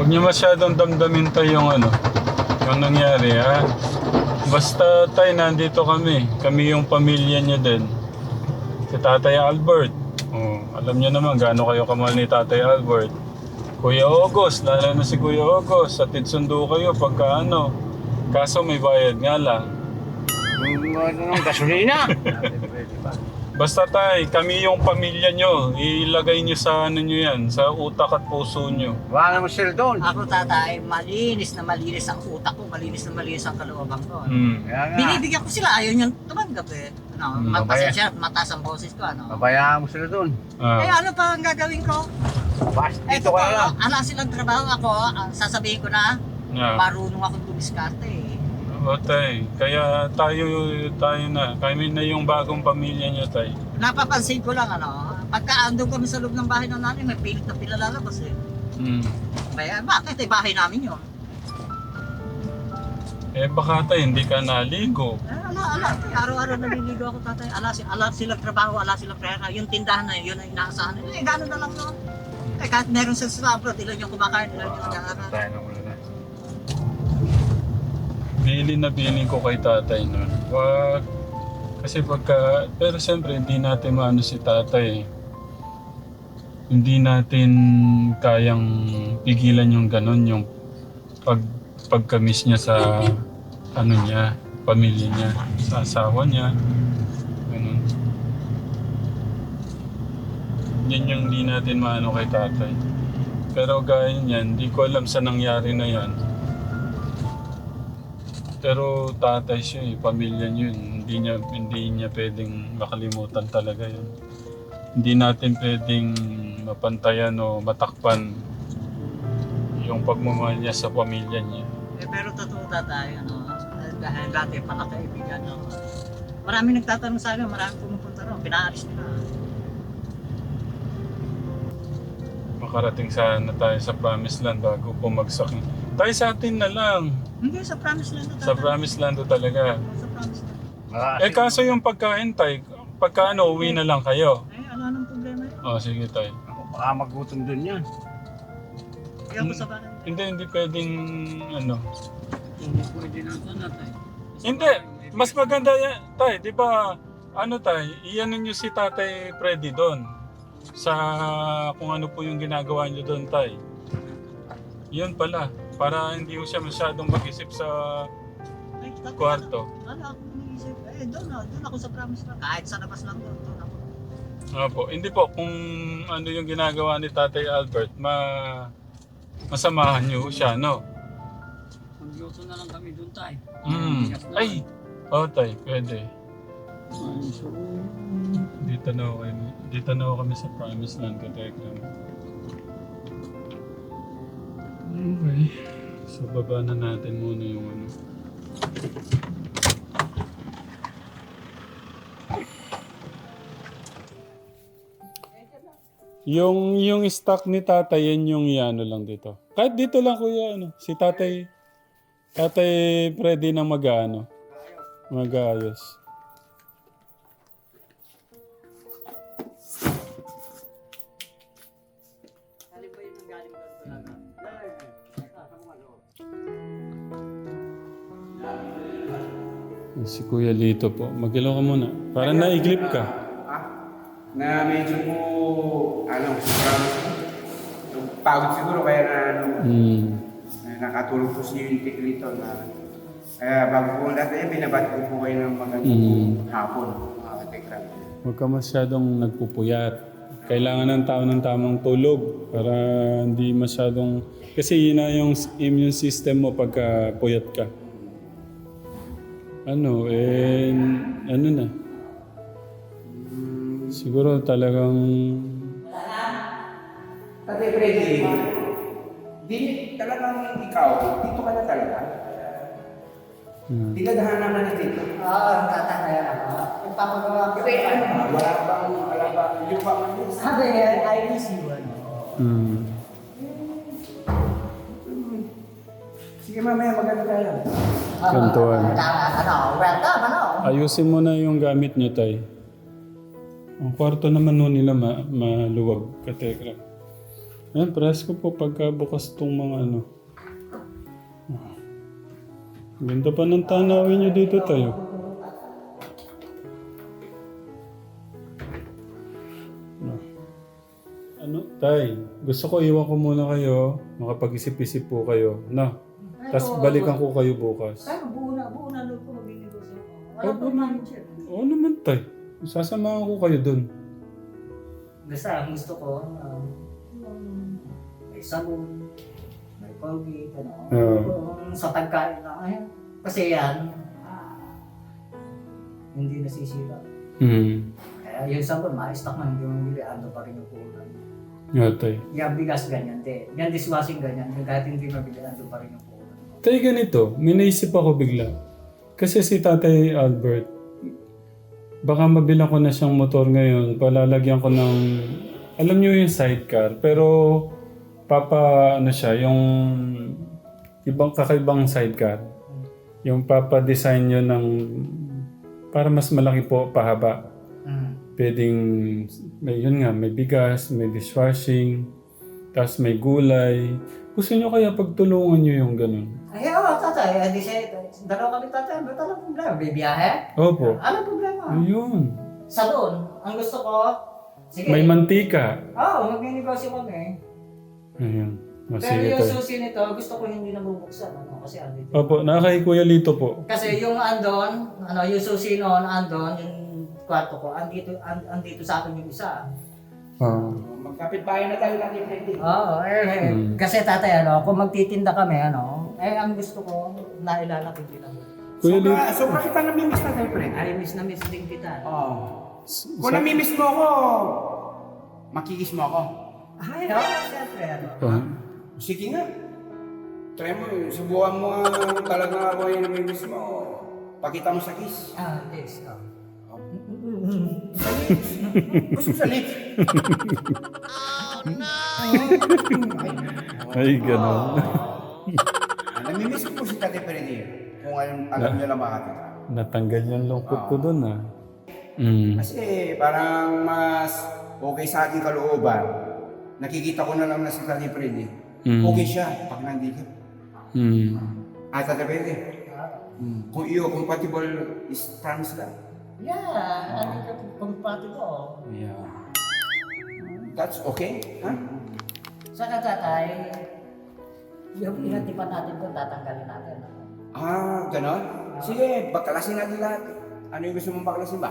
Huwag niyo masyadong damdamin tayo yung ano, yung nangyari ha. Basta tayo, nandito kami. Kami yung pamilya niya din. Si Tatay Albert. Oh, alam niyo naman gaano kayo kamahal ni Tatay Albert. Kuya August, lalo na si Kuya August. Atid sundo kayo pagka ano. Kaso may bayad nga lang. Yung ano ng gasolina. Basta tay, kami yung pamilya nyo. Ilagay nyo sa ano nyo yan, sa utak at puso nyo. Wala naman sila doon. Ako tatay, malinis na malinis ang utak ko, malinis na malinis ang kalooban ko. Hmm. Kaya nga. Binibigyan ko sila, ayaw niyang tumanggap eh. Ano, Hmm, mapasensya, mataas ang boses ko, ano. Babayaan mo sila doon. Eh Ah, ano pa ang gagawin ko? Bas, Eh dito ito ka na lang. ala silang trabaho ako, ah, sasabihin ko na, yeah. marunong akong dumiskarte eh. O tay, kaya tayo, tayo na. Kami na yung bagong pamilya nyo tay. Napapansin ko lang ano, pagka andun kami sa loob ng bahay ng nanay, may pilit na pinalalabas eh. Hmm. Kaya bakit eh, bahay namin yun? Eh baka tay, hindi ka naligo. Eh, ala, ala, eh, araw-araw naliligo ako tatay. Ala, si, ala silang trabaho, ala silang pera. Yung tindahan na yun, yun ang inaasahan. Eh, gano'n na lang yun. Eh, kahit meron sa abroad, ilan yung kumakain, ilan yung nag-aaral. Tayo na muna na. Bili na bili ko kay tatay nun. Wag. Kasi pagka, pero siyempre hindi natin maano si tatay. Hindi natin kayang pigilan yung ganun, yung pag, pagkamis niya sa ano niya, pamilya niya, sa asawa niya. Ganun. Yan yung hindi natin maano kay tatay. Pero gaya niyan, hindi ko alam sa nangyari na yan. Pero tatay siya eh, pamilya niyo yun. Hindi niya, hindi niya pwedeng makalimutan talaga yun. Hindi natin pwedeng mapantayan o matakpan yung pagmamahal niya sa pamilya niya. Eh, pero totoo tatay, ano, dahil dati pala kaibigan, no. Marami nagtatanong sa akin, marami pumupunta ron, pinaalis nila. Makarating sana tayo sa promised land bago pumagsak. Tayo sa atin na lang. Hindi, sa promise lang Sa promised land talaga. Sa promise lang. Wala Eh kaso yung pagkain tay, pagka ano, uwi na lang kayo. Eh, ano nang problema yun? Oh, sige tay. Ako, Baka magutom doon yan. Hindi ako sa bahay. Hindi, hindi pwedeng ano. Hindi pwede na ito natay. Hindi, mas maganda yan, tay, di ba, ano tay, iyan ninyo si Tatay Freddy doon sa kung ano po yung ginagawa niyo doon tay. Yun pala, para hindi ko siya masyadong mag-isip sa Ay, kwarto. Ano ako iniisip? Eh, doon na, doon ako sa promise lang. Kahit sa labas lang doon, doon ako. Ano po, hindi po, kung ano yung ginagawa ni Tatay Albert, ma masamahan niyo siya, no? Magluto na lang kami doon tayo. Mm. Ay, oh tay, pwede. Dito na ako, dito na ako kami sa Promised Land, Katekram. Okay. So, baba na natin muna yung ano. Yung yung stock ni tatay, yan yung ano lang dito. Kahit dito lang kuya, ano, si tatay, tatay Freddy na mag-ano, mag-ayos. Si Kuya Lito po. Mag-ilaw ka muna. Para naiglip ka. Ah, na medyo po, ano, sobrang pagod siguro kaya na, ano, Hmm. na nakatulog po si Unity dito na kaya bago po lahat eh, binabat ko po kayo ng mga Mm. hapon, mga katekram. Huwag ka masyadong nagpupuyat. Kailangan ng tao ng tamang tulog para hindi masyadong... Kasi yun na yung immune system mo pagka puyat ka. Ano, eh, ano na. Siguro talagang... Tatay Freddy, di talagang ikaw, dito ka na talaga. Hmm. Dinadahanan ka na dito. Oo, tatay ako. Ipapagawa ko. Kasi ano, ba, wala bang, wala bang, yung pa. Sabi niya, I miss you. Hmm. Sige mamaya maganda tayo. Kantuan. Ano, welcome, ano? Ayusin mo na yung gamit niyo, Tay. Ang kwarto naman nun nila ma maluwag, katekra. Ayan, presko po pagka bukas tong mga ano. Ganda pa ng tanawin nyo dito tayo. Ah. Ano, tay, gusto ko iwan ko muna kayo, makapag-isip-isip po kayo, na. Tapos balikan ko kayo bukas. Pero buo na, buo na loob ko magbinegosyo ko. Oh, Wala buo pa na. manager. Oo naman, tay. Sasamahan ko kayo dun. Basta ang gusto ko, um, yung may sabon, may Colgate, ano. Oo. Sa pagkain lang, ayun. Kasi yan, ah, hindi nasisira. Hmm. Kaya yung sabon, ma-stock man, hindi mo bili, ando pa rin yung kulang. Yeah, tay. Yung bigas ganyan, di. Yung dishwashing ganyan, yung kahit hindi mabili, ando pa rin yung. Tay, ganito. May naisip ako bigla. Kasi si Tatay Albert, baka mabilang ko na siyang motor ngayon. Palalagyan ko ng, alam niyo yung sidecar. Pero, papa, ano siya, yung ibang kakaibang sidecar. Yung papa-design nyo ng, para mas malaki po, pahaba. Mm. Pwedeng, may, yun nga, may bigas, may dishwashing, tapos may gulay. Gusto nyo kaya pagtulungan nyo yung ganun? Ay, oo, tatay. Di siya, dalawa kami tatay. Ba't alam problema? Bibiyahe? Opo. Ano problema? Ayun. Sa doon, ang gusto ko, sige. May mantika. Oo, magnegosyo kami. Ayun. O, Pero sige yung tayo. susi nito, gusto ko hindi na bubuksan. Ano, kasi andito. Opo, nakakay Kuya Lito po. Kasi yung andon, ano, yung susi noon, andon, yung kwarto ko, andito, and, andito sa akin yung isa. Ah. Magkapit bahay na tayo natin, Freddy. Oo, eh, eh, Hmm. kasi tatay, ano, kung magtitinda kami, ano, eh, ang gusto ko, nailalapit din ako. Kuya. Sobra, sobra kita namimiss na tayo, Fred. Ay, miss na miss din kita. Oo. Kung namimiss mo ako, makikis mo ako. Ay, oo, siyempre, ano. Ah. Sige nga. Try mo, subukan mo nga talaga ako yung namimiss mo. Pakita mo sa kiss. Ah, yes, oh. Gusto sa lips. Ay, gano'n. Ah, namimiss ko po si Tate Freddy. Kung alam, alam niyo lang bakit. Natanggal yung lungkot ko dun ah. Mm. Kasi parang mas okay sa ating kalooban. Nakikita ko na lang na si Tate Freddy. Mm. Okay siya pag nandito. Mm. Ah, Tate Freddy. Mm. Kung iyo compatible is promise lang. Yeah, ano ka compatible. Yeah. That's okay. Ha? Saka tatay, yung inatipan natin doon, tatanggalin natin. Ah, ganon? Sige, baklasin natin lahat. Ano yung gusto mong baklasin ba?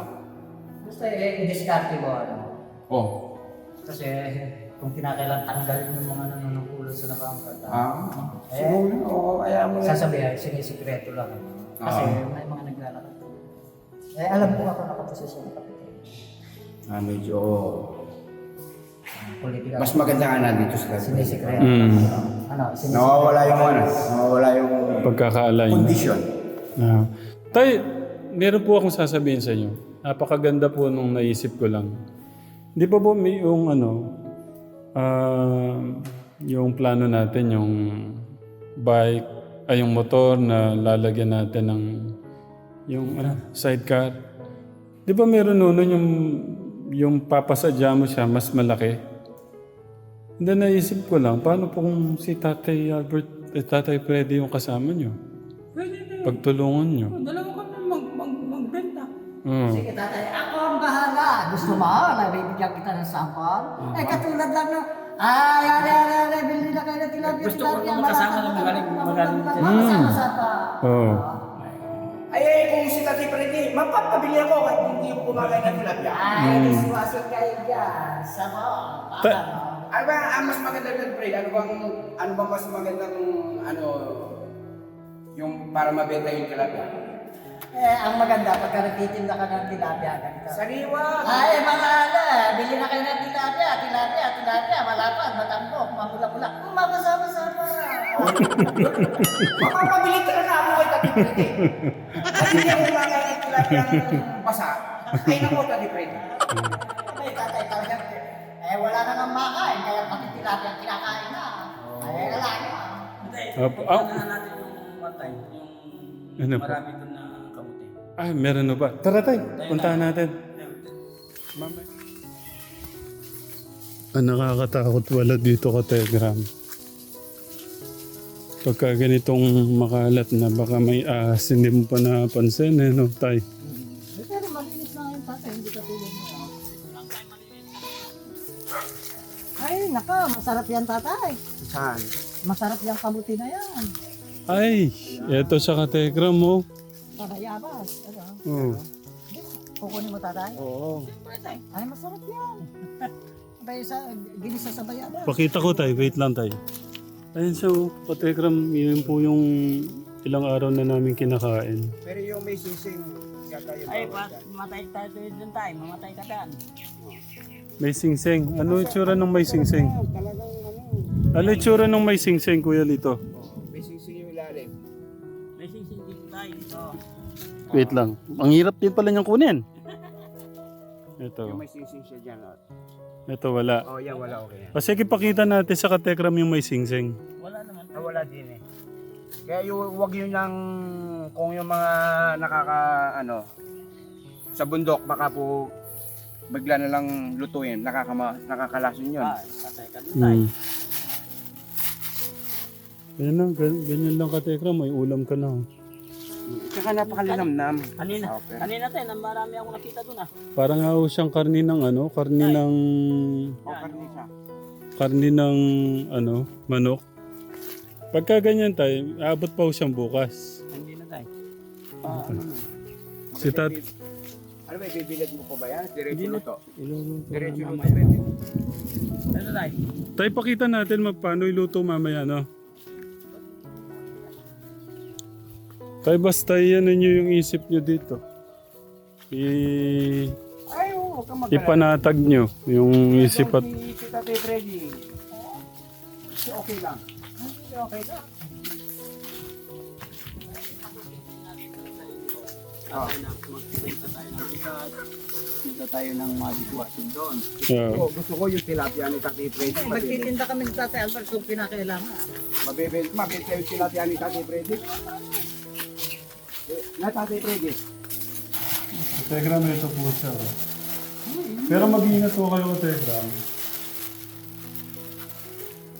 Gusto eh, i-discarte mo ano. Oh. Kasi kung kinakailan tanggalin yung mga nanunungkulo sa nakangkata. Ah. Siguro, oo, kaya mo yan. Sasabihin, sinisikreto lang. ano. Kasi Ah. Eh, alam ko ako nakaposisyon ng kapitan. Ah, medyo... Political. Mas maganda nga na dito sa Sinisikreto. Mm. Ano, sinisikreto. Nawawala yung ano, nawawala yung Pagkaka-align. condition. Ah. Tay, meron po akong sasabihin sa inyo. Napakaganda po nung naisip ko lang. Di ba po may yung ano, ah, yung plano natin, yung bike, ay yung motor na lalagyan natin ng yung ano, sidecar. Di ba meron noon yung yung papasadya mo siya mas malaki? Hindi naisip ko lang, paano po kung si Tatay Albert, eh, Tatay Freddy yung kasama nyo? Pagtulungan nyo. Dalawa kami mag, mag, magbenta. Mm. Sige tatay, ako ang bahala. Gusto mo, nabibigyan kita ng sample. Eh katulad lang na, ay, ay, ay, ay, ay, bilhin na kayo ng tilapia. Gusto ko tilapia, naman kasama malapad ng na magaling- magaling dyan. na Sama-sama. Oo. Ay, ay, kung si Tati Freddy, mapapabili ako kahit hindi ko kumakain ng tilapia. Ay, diswasok kayo dyan. Sama. Ta- Ano ba ang mas maganda doon, Fred? Ano bang, ano bang mas magandang, ano, yung para mabenta yung tilapia? Eh, ang maganda, pagka nagtitinda ka ng tilapia, ganito. Sariwa! Ay, mga ala, bili na kayo ng tilapia, tilapia, tilapia, malapad, matambok, mamula-mula. Mamasama-sama. Mapapabili talaga At hindi ako kumakain ng tilapia ng basa. Ay, naku, Tati Freddy. Ay, tatay talaga. Eh, wala na nang makain, kaya pati tilapia kinakain na. Ay, ala nyo. Hindi, ah. na natin yung time, yung marami doon na kamuti. Ay, meron na ba? Tara tay, puntahan natin. Mama. Ang nakakatakot wala dito ka Telegram. Pagka ganitong makalat na baka may ahas, hindi mo pa napansin eh, no, tay? Pero malinis na yung tatay, hindi ka tulad mo. Ay, naka, masarap yan tatay. Saan? Masarap yung kabuti na yan. Ay, eto sa kategram mo. Pabayabas. Ano? Oh. Kukunin mo tatay? Oo. Ay, masarap yan. Bay sa ginisa sa bayabas. Pakita ko tayo, wait lang tayo. Ayun siya, oh, kategram, yun po yung ilang araw na namin kinakain. Pero yung may sising, yata yung Ay, bawal pa, dyan. mamatay tayo dun tayo. Mamatay ka dyan. May singsing. Ano itsura ng may singsing? Ah, talagang ano. Ano itsura ng may singsing, Kuya Lito? Oo, may sising yung ilalim. May sising dito tayo dito. Wait lang. Ang hirap din pala niyang kunin. Ito. Yung may sising siya dyan. oh. Ito, wala. Oh, yan, wala okay yan. O sige, pakita natin sa katekram yung may singsing. Wala naman. Ah, wala din eh. Kaya yung, wag yun lang kung yung mga nakaka, ano, sa bundok, baka po bigla na lang lutuin, nakakama, nakakalason yun. Ah, patay ka dun tayo. Hmm. Lang, gan- ganyan lang katekram. May ulam ka na. oh. Tsaka napakalinamnam. Kanina, Okay. kanina tayo, nang marami akong nakita dun ah. Parang ho siyang karni ng ano, karni Ay. ng O, karnisa. karni ng ano, manok. Pagka ganyan tayo, abot pa ho siyang bukas. Hindi na tayo. Ah, ano nun? Si tat- Ano ba, ibibilad mo po ba yan? Diretso luto. Diretso luto. Mamaya. pwede. Ano tayo? Tayo pakita natin paano iluto mamaya, no? Tayo basta yan ninyo yung isip nyo dito. I Ay, oo, mag ipanatag nyo yung isip at Si, Tatay Freddy. Si okay lang. Si okay lang. Ah. Magkita tayo ng mga dishwashing doon. yeah. Oo, gusto ko yung tilapia ni Tatay Freddy. Magtitinda kami ni tatay Albert kung pinakailangan. mabibenta, mabibenta yung tilapia ni Tatay Freddy. Na Tatay Freddy. Telegram ito po siya. oh. Pero mag-iingat po kayo sa Telegram.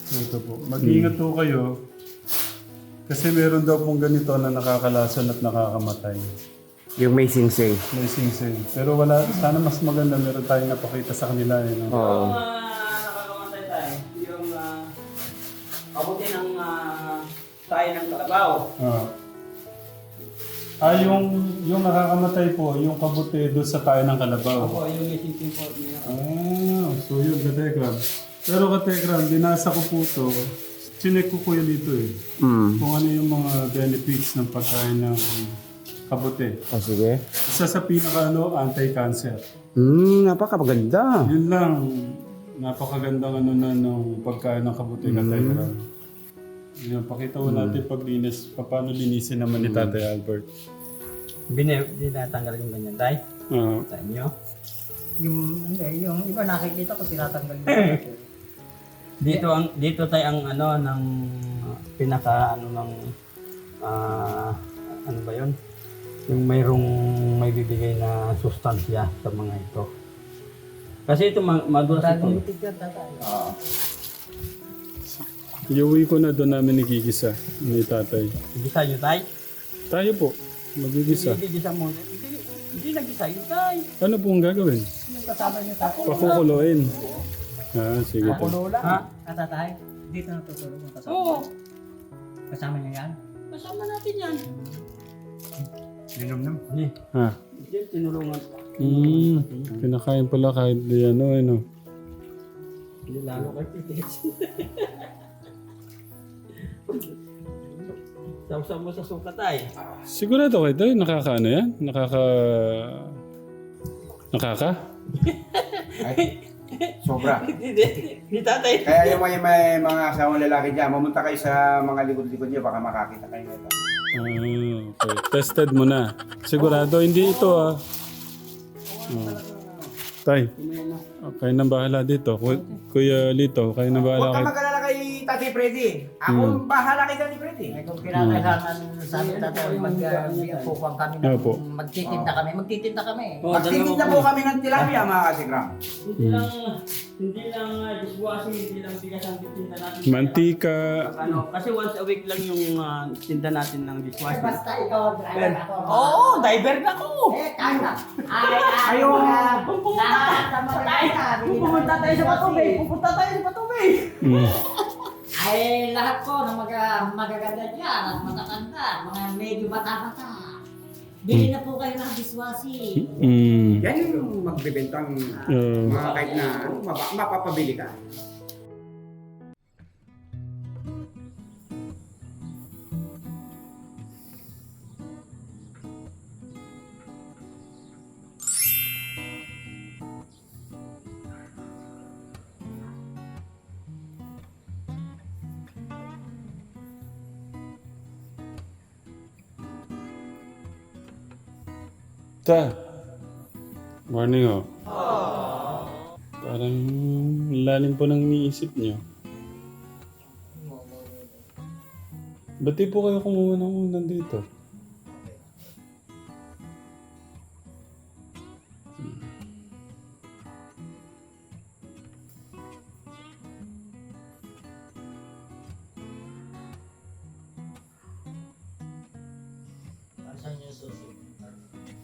Ito po. Mag-iingat po kayo. Kasi meron daw pong ganito na nakakalason at nakakamatay. Yung may sing-sing. May sing-sing. Pero wala, sana mas maganda meron tayong napakita sa kanila. Eh, no? Oo. Yung uh, nakakamatay tayo, yung uh, kabuti ng uh, tayo ng kalabaw. Ah. Ah, yung, yung nakakamatay po, yung kabuti doon sa tayo ng kalabaw. Ako, yung missing team po niya. Ah, so yun, katekram. Pero katekram, binasa ko po ito. Chinek ko kuya dito eh. Hmm. Kung ano yung mga benefits ng pagkain ng kabuti. O sige. Isa sa pinaka ano, anti-cancer. Hmm, napakaganda. Yun lang, napakagandang ano na ng pagkain ng kabuti katekram. Yun, pakita ko natin paglinis, paano linisin naman ni Tatay Albert. Bine, dinatanggal yung ganyan tayo. Ah, Sa inyo. Yung, hindi, yung iba nakikita ko tinatanggal yung Dito ang dito tayo ang ano ng pinaka ano ng ah, ano ba 'yon? Yung mayroong may bibigay na sustansya sa mga ito. Kasi ito ma- madulas ito. eh. Tigyan tatay. Iuwi ko na doon namin nagigisa ni Tatay. Gisa nyo tayo. Tayo po, magigisa. Hindi gisa mo. Hindi, hindi nagisa yun tayo. Ano pong gagawin? Yung kasama niyo tatay. Pakukuloyin. Ah, sige tayo. Kulo lang. Ha? Ah, tatay, dito na tutulog yung kasama. Oo. Kasama niyo yan? Kasama natin yan. Ninom-nom. Hindi. Ah. Hindi, tinulungan. Mm, pinakain pala kahit di ano, ano. Hindi lalo kay Pitis. Sausaw mo sa suka tayo. Sigurado kayo tayo, nakakaano yan? Nakaka... Nakaka? Ay, sobra. Hindi, hindi tatay. Kaya yung may, may mga asawang lalaki dyan, mamunta kayo sa mga likod-likod niyo, baka makakita kayo nito. Ah, okay. Tested mo na. Sigurado, hindi ito ah. Oh. Tay, kayo nang bahala dito. Ku- Kuya Lito, kayo nang bahala Huwag ka kay... mag-alala Tati Freddy. Ako bahala kay Tati Freddy. Eh, kung kinakailangan sabi tatay, mag-pukuhan kami, ng- Opo. magtitinda kami, magtitinda kami. Oh, Magtitinda po kami ng tilapia mga kasikram. Hindi lang, hindi lang uh, dishwashing, hindi lang bigas ang titinda natin. Mantika. Ano, kasi once a week lang yung ah, tinda natin ng Eh, dishwashing. basta ikaw, driver ako. Oo, diver na ko! Eh, kaya. Ay, ay, Ayaw. Sa tayo. Pupunta tayo sa patubig! Pupunta tayo sa patubig! Mm. Ay, lahat po ng mga magaganda dyan at matatanda, mga medyo bata-bata. Bili na po kayo ng diswasi. Mm. Yan yung magbibentang Uh, mga kahit na ano, mapa- mapapabili ka. Ta. Morning oh. Parang lalim po ng iniisip niyo. Ba't di po kayo kumuha ng unan dito?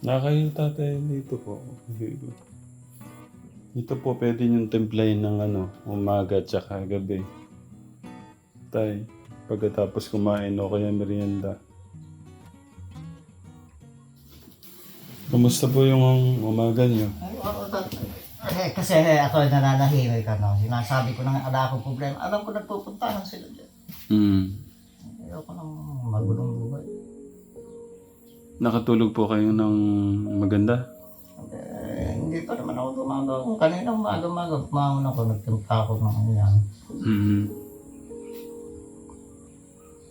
Nakakayo tatay dito po. Dito po pwede yung templayin ng ano, umaga at saka gabi. Tay, pagkatapos kumain o kaya merienda. Kumusta po yung umaga niyo? Eh, kasi ako ay nananahimik ano. Sinasabi ko ng ala akong problema. Alam ko nagpupuntahan sila dyan. Hmm. Ayoko nang magulong. Nakatulog po kayo ng maganda? Eh, hindi pa naman ako gumagawa. Kung kanina umaga-umaga, pumangon ako, nagtimpa ako ng yan. Hmm.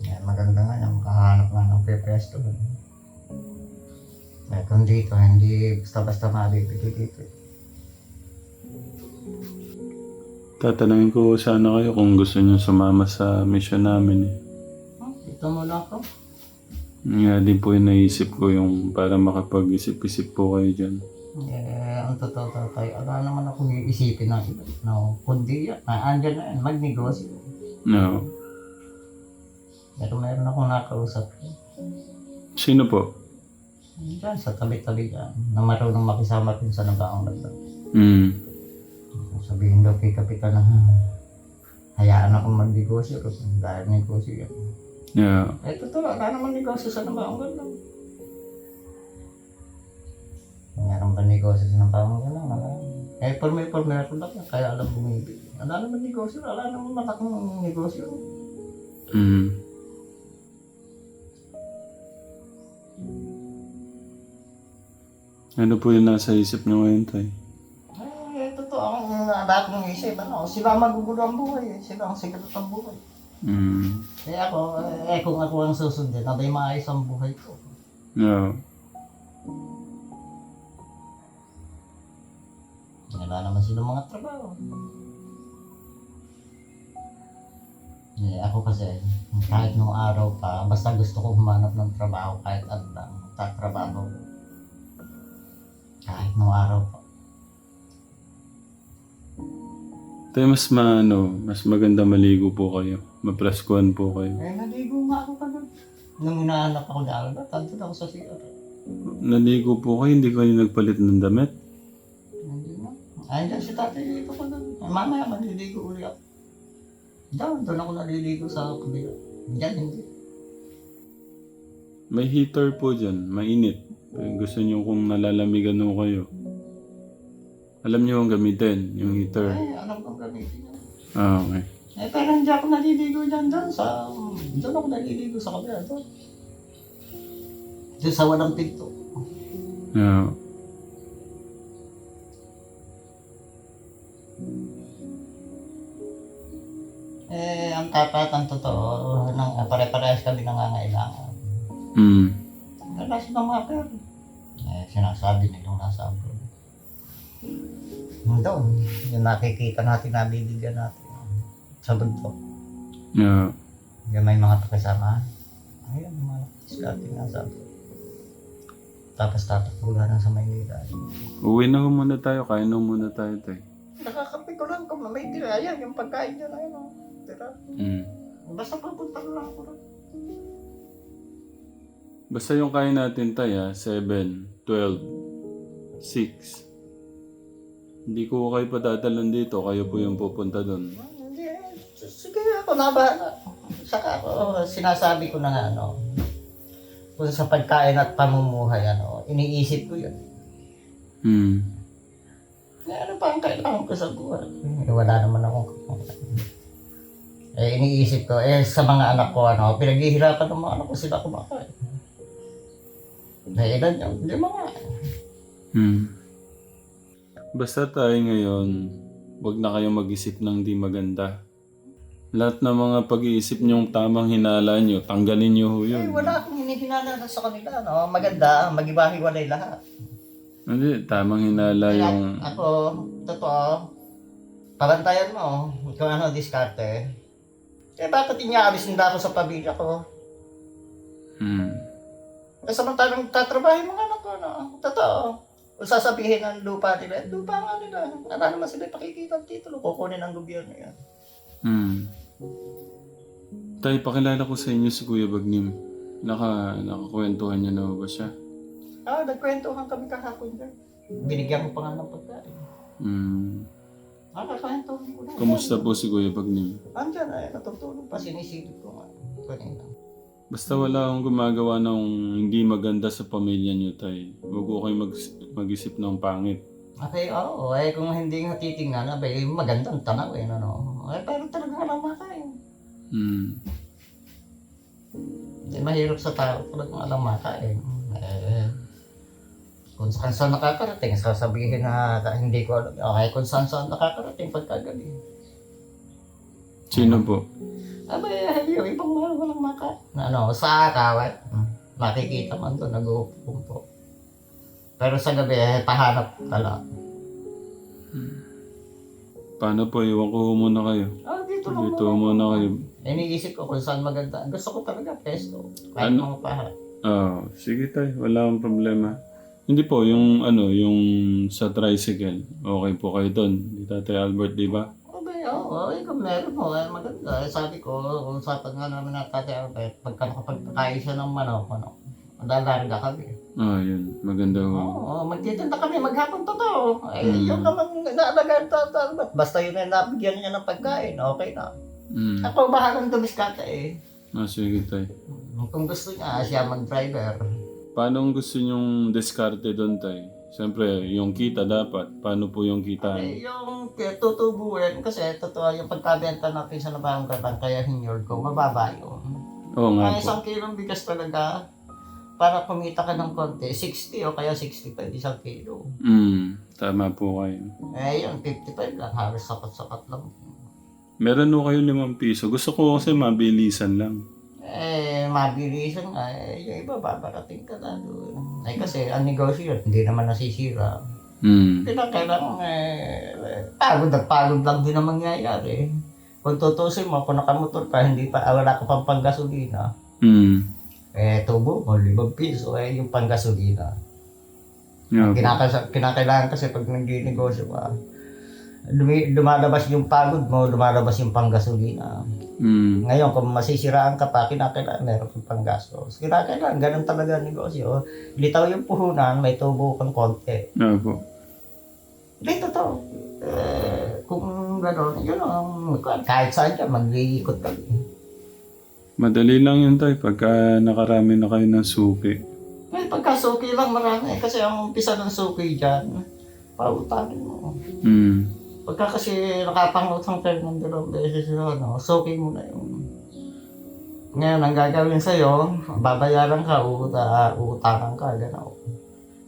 Eh, maganda nga yan, makahanap nga ng pepesto. Eh, kung dito, hindi basta-basta mabibili dito. Tatanungin ko sana kayo kung gusto niyo sumama sa mission namin eh. Huh? Dito muna ako. Nga din po yung naisip ko yung para makapag-isip-isip po kayo dyan. Eh, ang totoo tatay, wala naman akong iisipin ng iba. No, kundi yan, ah, andyan na yan, magnegosyo. No. Pero meron akong nakausap. Sino po? Diyan, sa tabi-tabi dyan, na marunong makisama rin sa nagaang nagdag. Hmm. Sabihin daw kay Kapitan na, hayaan ako magnegosyo. Dahil negosyo yan. Yeah. Eh, totoo, wala naman negosyo sa nagaang nagdag. Meron ba negosyo sa nagaang nagdag? Wala. Eh, por may por meron lang, kaya alam bumibili. Wala naman negosyo, wala naman malaking negosyo. Hmm. Ano po yung nasa isip niyo ngayon, Tay? Eh, totoo, ang dati ng isip, ano, sila magugulo ang buhay, eh. sila ang sikat ang buhay. Hmm. Eh ako, eh kung ako ang susundin, abay maayos ang buhay ko. Yeah. Wala naman sila mga trabaho. Eh, ako kasi, kahit nung araw pa, basta gusto ko humanap ng trabaho, kahit ano lang, tatrabaho. Kahit nung araw pa. Tay, mas maano, mas maganda maligo po kayo. Mapraskuhan po kayo. Eh, naligo nga ako kagad. Nung hinahanap ako na alba, tantod ako sa CR. Naligo po kayo, hindi kayo nagpalit ng damit? Hindi na. Ayun si tatay dito ko doon. Mamaya maliligo uli ako. Doon, doon ako naliligo sa kabila. Diyan, hindi. May heater po dyan, mainit. Eh, Gusto niyo kung nalalamigan ho kayo. Alam niyo ang gamitin, yung heater. Eh, alam kong gamitin yun. Ah, okay. Hindi ako naliligo dyan doon sa... Doon ako naliligo sa kabila doon. Doon sa walang pinto. Yeah. Eh, ang tapat, ang totoo, nang pare-parehas kami nangangailangan. Mm. Wala silang mga pera. Eh, sinasabi nilang nasa abroad. Doon, yung nakikita natin, nabibigyan natin. Sa bundok. Yeah. Yung may mga pakasama. Ayun, mga diskarte nga sabi. Tapos tatakbo lang sa Maynila. Uwi na ho muna tayo. Kain na muna tayo, tay. Nakakapi ko lang kung may tira. Ayan, yung pagkain niya na yun. oh. Tira. Mm. Basta papunta na lang ako rin. Basta yung kain natin tay ha, 7, 12, 6. Hindi ko kayo padadalan dito, kayo po yung pupunta doon. Sige ako na bahala. Saka ako, sinasabi ko na nga, ano, kung sa pagkain at pamumuhay, ano, iniisip ko yun. Hmm. Eh, ano pa ang kailangan ko sa buhay? Eh, wala naman akong Eh, iniisip ko, eh, sa mga anak ko, ano, pinaghihirapan ng mga anak ko sila kumakain. Eh, ilan yun? Lima nga. Hmm. Basta tayo ngayon, wag na kayong mag-isip ng di maganda. Lahat ng mga pag-iisip niyong tamang hinala niyo, tanggalin niyo ho yun. wala akong hinihinala sa kanila, no? Maganda, magibahiwalay lahat. Hindi, tamang hinala Kaya yung... ako, totoo, pabantayan mo kung ano diskarte. Eh, bakit inyaalis nila ako sa pamilya ko? Hmm. Eh, samantalang tatrabahin mga anak ko, no? Totoo. Kung sasabihin ng lupa nila, eh, lupa nga nila. Wala naman sila pakikita ng titulo, kukunin ng gobyerno yan. Hmm. Tay, pakilala ko sa inyo si Kuya Bagnim. Naka, nakakwentuhan niyo na ba siya? Ah, nagkwentuhan kami kahapon dyan. Binigyan ko pa nga ng pagkain. Hmm. Ah, nagkwentuhan ko na. Kamusta po si Kuya Bagnim? Andyan ay natutulog pa, sinisilip ko nga. Kanina. Basta wala akong gumagawa ng hindi maganda sa pamilya niyo, Tay. Huwag ko kayo mag- mag-isip ng pangit. Okay, oo. eh, kung hindi nga titingnan, abay, magandang tanaw eh, ano. Eh, talaga nga lang makain. Hmm. Hindi mahirap sa tao, talaga nga lang makain. Eh, kung saan saan nakakarating, sasabihin na hindi ko alam. Okay, kung saan saan nakakarating pagkagaling. Sino po? Abay, yung ibang mga walang makain. Ano, sa kawat, makikita man doon, nag-uupong Pero sa gabi, eh, pahanap talaga. Paano po? Iwan ko muna kayo. Ah, dito lang Dito muna. muna kayo. Iniisip ko kung saan maganda. Gusto ko talaga pesto. Kahit Ano? mga paha. Ah, sige tay, wala akong problema. Hindi po, yung ano, yung sa tricycle, okay po kayo doon. Di Tatay Albert, di ba? Okay, oo. Oh, kung meron mo, eh, maganda. Eh, sabi ko, usapan nga namin na Tate Albert, pagka nakapagpakain siya ng manok, ano, dalarga kami. Ah, yun. Maganda Oo, ho. oh, magtitinda kami maghapon totoo. Eh, Mm. yun naman naalagaan Tate Albert. Basta yun ay nabigyan niya ng pagkain, okay na. Mm. Ako bahalang dumiskata eh. Ah, sige tay. Kung gusto niya, siya mag-driver. Paano ang gusto nyong diskarte doon tay? Siyempre, yung kita dapat. Paano po yung kita? Eh, yung eh, tutubuin, kasi totoo yung pagkabenta natin sa nabang katang kaya hinyor ko, mababa yun. Oo nga Ang po. isang kilong bigas talaga, para kumita ka ng konti, 60 o kaya 65 isang kilo. Mm, tama po kayo. Eh yun, 55 lang, halos sapat-sapat lang. Meron ho kayo limang piso. Gusto ko kasi mabilisan lang. Eh, mabilisan nga, eh, yung iba babarating ka na doon. Eh kasi, ang negosyo hindi naman nasisira. Mm. Pinakailangan, eh, eh, pagod at pagod lang din ang mangyayari. Kung tutusin mo, kung nakamotor ka, hindi pa, ah, wala ka pang panggasolina, Mm. eh, tubo mo, limang piso, eh, yung panggasolina. Yeah. Kinaka- kinakailangan kasi pag nag-negosyo ka, lumi- lumalabas yung pagod mo, lumalabas yung panggasolina. Mm. Ngayon, kung masisiraan ka pa, kinakailangan meron kang panggastos. Kinakailangan, ganun talaga ang negosyo. Litaw yung puhunan, may tubo kang konti. Yeah, po. Hindi, totoo. Eh, kung gano'n, yun ang, kahit saan ka, mag-iikot. Madali lang yun tay pagka nakarami na kayo ng suki. Eh, pagkasuki lang marami. Kasi ang umpisa ng suki dyan, pautangin mo. Mm. Pagka kasi nakapangutang kayo ng dalawang beses yun, no, suki mo na yun. Ngayon, ang gagawin sa'yo, babayaran ka, uuta, uutangan ka, gano'n.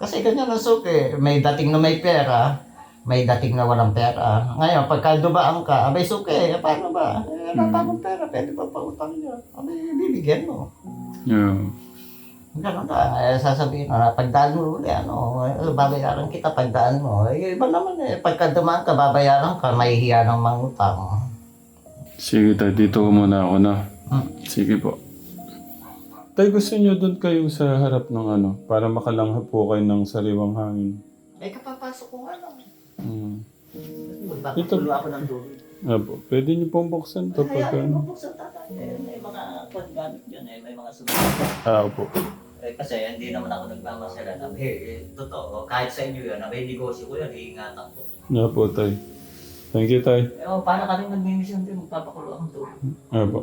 Kasi ganyan ang suki, may dating na may pera, may dating na walang pera. Ngayon, pagka dubaan ka, abay suki, eh, paano ba? Eh, wala pa akong pera, pwede ba pautang niya? Abay, bibigyan mo. Yeah. Ganun ka, eh, sasabihin, ah, pagdaan mo uli, ano, eh, babayaran kita pagdaan mo. Eh, iba naman eh, pagka dumaan ka, babayaran ka, mahihiya ng mangutang. Sige tayo, dito muna ako na. Hmm. Sige po. Tay, gusto niyo doon kayo sa harap ng ano, para makalanghap po kayo ng sariwang hangin. May kapapasok ko ano. Hmm. Magpapakulo ako ng tubig. Apo, pwede niyo pong buksan to pag Kaya ano. mo po sa tatay. Eh, may mga paggamit dyan eh. May mga sunod. Ah, opo. Eh, kasi hindi naman ako nagmamasala na, eh, eh, totoo, kahit sa inyo yun, na may negosyo ko yan, iingatan ko. Nga po, tay. Thank you, tay. Eh, oh, paano ka rin nagmimisyon din, magpapakulo akong tubig. Apo.